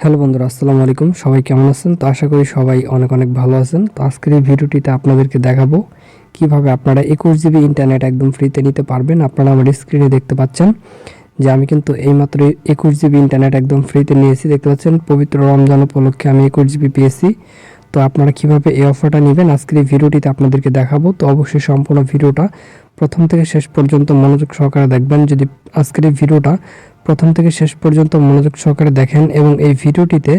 Hello বন্ধুরা, আসসালামু আলাইকুম। সবাই কেমন আছেন? তো আশা করি সবাই অনেক অনেক ভালো আছেন। তো আজকের এই ভিডিওটিতে আপনাদেরকে দেখাবো কীভাবে আপনারা একুশ জিবি ইন্টারনেট একদম ফ্রিতে নিতে পারবেন। আপনারা আমার স্ক্রিনে দেখতে পাচ্ছেন যে আমি কিন্তু এইমাত্র একুশ জিবি ইন্টারনেট একদম ফ্রিতে নিয়েছি। দেখতে পাচ্ছেন, পবিত্র রমজান উপলক্ষে আমি একুশ জিবি পেয়েছি। তো আপনারা কীভাবে এই অফারটা নেবেন আজকের এই ভিডিওটিতে আপনাদেরকে দেখাবো। তো অবশ্যই সম্পূর্ণ ভিডিওটা প্রথম থেকে শেষ পর্যন্ত মনোযোগ সহকারে দেখবেন। যদি আজকের এই ভিডিওটা প্রথম থেকে শেষ পর্যন্ত মনোযোগ সহকারে দেখেন এবং এই ভিডিওটিতে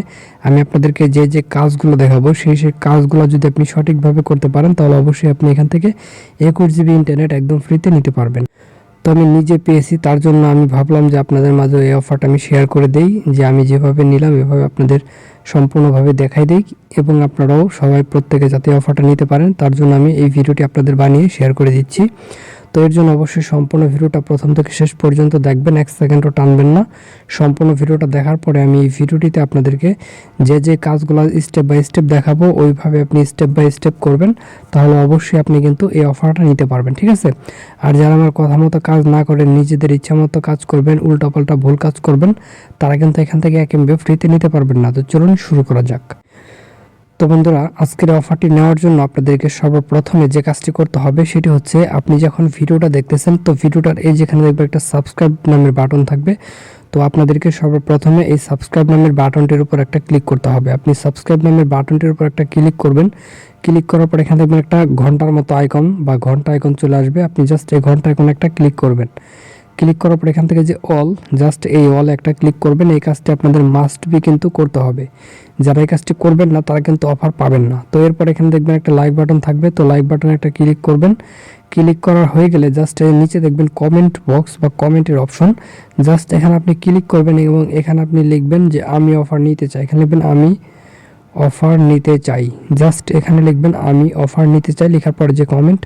আমি আপনাদেরকে যে যে কাজগুলো দেখাবো, সেই সেই কাজগুলো যদি আপনি সঠিকভাবে করতে পারেন, তাহলে অবশ্যই আপনি এখান থেকে একুশ জিবি ইন্টারনেট একদম ফ্রিতে নিতে পারবেন। তো আমি নিজে পেয়েছি, তার জন্য আমি ভাবলাম যে আপনাদের মাঝে এই অফারটা আমি শেয়ার করে দেই, যে আমি যেভাবে নিলাম, এভাবে আপনাদের সম্পূর্ণভাবে দেখাই দিই এবং আপনারাও সবাই প্রত্যেকে যাতে অফারটা নিতে পারেন, তার জন্য আমি এই ভিডিওটি আপনাদের বানিয়ে শেয়ার করে দিচ্ছি। এর জন্য অবশ্যই সম্পূর্ণ ভিডিওটা প্রথম থেকে শেষ পর্যন্ত দেখবেন, এক সেকেন্ডও টানবেন না। সম্পূর্ণ ভিডিওটা দেখার পরে আমি এই ভিডিওটিতে আপনাদেরকে যে যে কাজগুলো স্টেপ বাই স্টেপ দেখাবো, ওইভাবে আপনি স্টেপ বাই স্টেপ করবেন, তাহলে অবশ্যই আপনি কিন্তু এই অফারটা নিতে পারবেন, ঠিক আছে? আর যারা আমার কথা মতো কাজ না করে নিজেদের ইচ্ছা মতো কাজ করবেন, উল্টাপাল্টা ভুল কাজ করবেন, তারা কিন্তু এখান থেকে একেবারে ফ্রিতে নিতে পারবেন না। তো চলুন শুরু করা যাক। তো বন্ধুরা, আজকের অফারটি নেওয়ার জন্য আপনাদেরকে সর্বপ্রথমে যে কাজটি করতে হবে সেটি হচ্ছে, আপনি যখন ভিডিওটা দেখতেছেন, তো ভিডিওটার এই যেখানে দেখবে একটা সাবস্ক্রাইব নামের বাটন থাকবে। তো আপনাদেরকে সর্বপ্রথমে এই সাবস্ক্রাইব নামের বাটনটির উপর একটা ক্লিক করতে হবে। আপনি সাবস্ক্রাইব নামের বাটনটির উপর একটা ক্লিক করবেন। ক্লিক করার পর এখানে দেখবেন একটা ঘণ্টার মতো আইকন বা ঘণ্টা আইকন চলে আসবে। আপনি জাস্ট এই ঘণ্টা আইকন একটা ক্লিক করবেন। ক্লিক করার পর এখান থেকে যে অল জাস্ট এই অল একটা ক্লিক করবেন, এই কাজটি আপনাদের মাস্ট বি কিন্তু করতে হবে। যারা এই কাজটি করবেন না, তারা কিন্তু অফার পাবেন না। তো এরপর এখানে দেখবেন একটা লাইক বাটন থাকবে, তো লাইক বাটনে একটা ক্লিক করবেন। ক্লিক করার হয়ে গেলে জাস্ট এর নিচে দেখবেন কমেন্ট বক্স বা কমেন্টের অপশন জাস্ট এখানে আপনি ক্লিক করবেন এবং এখানে আপনি লিখবেন যে, আমি অফার নিতে চাই। এখানে লিখবেন, আমি অফার নিতে চাই। জাস্ট এখানে লিখবেন, আমি অফার নিতে চাই। লেখার পরে যে কমেন্ট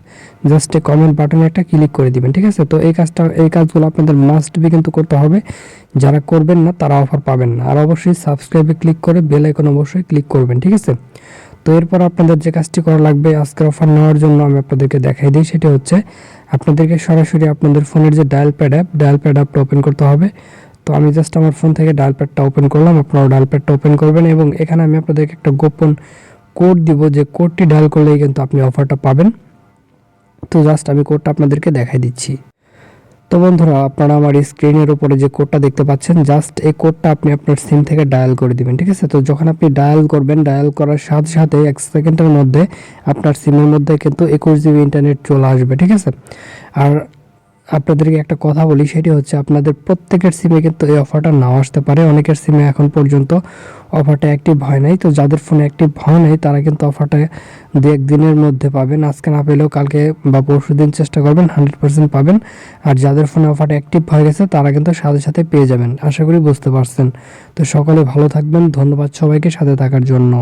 জাস্ট এই কমেন্ট বাটনে একটা ক্লিক করে দিবেন, ঠিক আছে? তো এই কাজটা, এই কাজগুলো আপনাদের মাস্ট বি কিন্তু করতে হবে। যারা করবেন না, তারা অফার পাবেন না। আর অবশ্যই সাবস্ক্রাইবে ক্লিক করে বেল আইকন অবশ্যই ক্লিক করবেন, ঠিক আছে? তো এরপর আপনাদের যে কাজটি করা লাগবে আজকের অফার নেওয়ার জন্য আমি আপনাদেরকে দেখাই দিই। সেটি হচ্ছে, আপনাদেরকে সরাসরি আপনাদের ফোনের যে dial pad app dial pad অ্যাপটা ওপেন করতে হবে। তো আমি জাস্ট আমার ফোন থেকে ডায়াল প্যাডটা ওপেন করলাম, আপনারাও ডায়াল প্যাডটা ওপেন করবেন এবং এখানে আমি আপনাদেরকে একটা গোপন কোড দিব যে কোডটি ডায়াল করলেই কিন্তু আপনি অফারটা পাবেন। তো জাস্ট আমি কোডটা আপনাদেরকে দেখাই দিচ্ছি। তো বন্ধুরা, আপনারা আমার স্ক্রিনের উপরে যে কোডটা দেখতে পাচ্ছেন জাস্ট এই কোডটা আপনি আপনার সিম থেকে ডায়াল করে দিবেন, ঠিক আছে? তো যখন আপনি ডায়াল করবেন ডায়াল করার সাথে সাথে এক সেকেন্ডের মধ্যে আপনার সিমের মধ্যে কিন্তু একুশ জিবি ইন্টারনেট চলে আসবে, ঠিক আছে? আর আপনাদেরকে একটা কথা বলি, সেটি হচ্ছে আপনাদের প্রত্যেকের সিমে কিন্তু এই অফারটা নাও আসতে পারে। অনেকের সিমে এখন পর্যন্ত অফারটা অ্যাক্টিভ হয় নাই। তো যাদের ফোনে অ্যাক্টিভ হয় নাই, তারা কিন্তু অফারটা দু একদিনের মধ্যে পাবেন। আজকে না পেলেও কালকে বা পরশু দিন চেষ্টা করবেন হান্ড্রেড পার্সেন্ট পাবেন। আর যাদের ফোনে অফারটা অ্যাক্টিভ হয়ে গেছে, তারা কিন্তু সাথে সাথে পেয়ে যাবেন। আশা করি বুঝতে পারছেন। তো সকলে ভালো থাকবেন। ধন্যবাদ সবাইকে সাথে থাকার জন্য।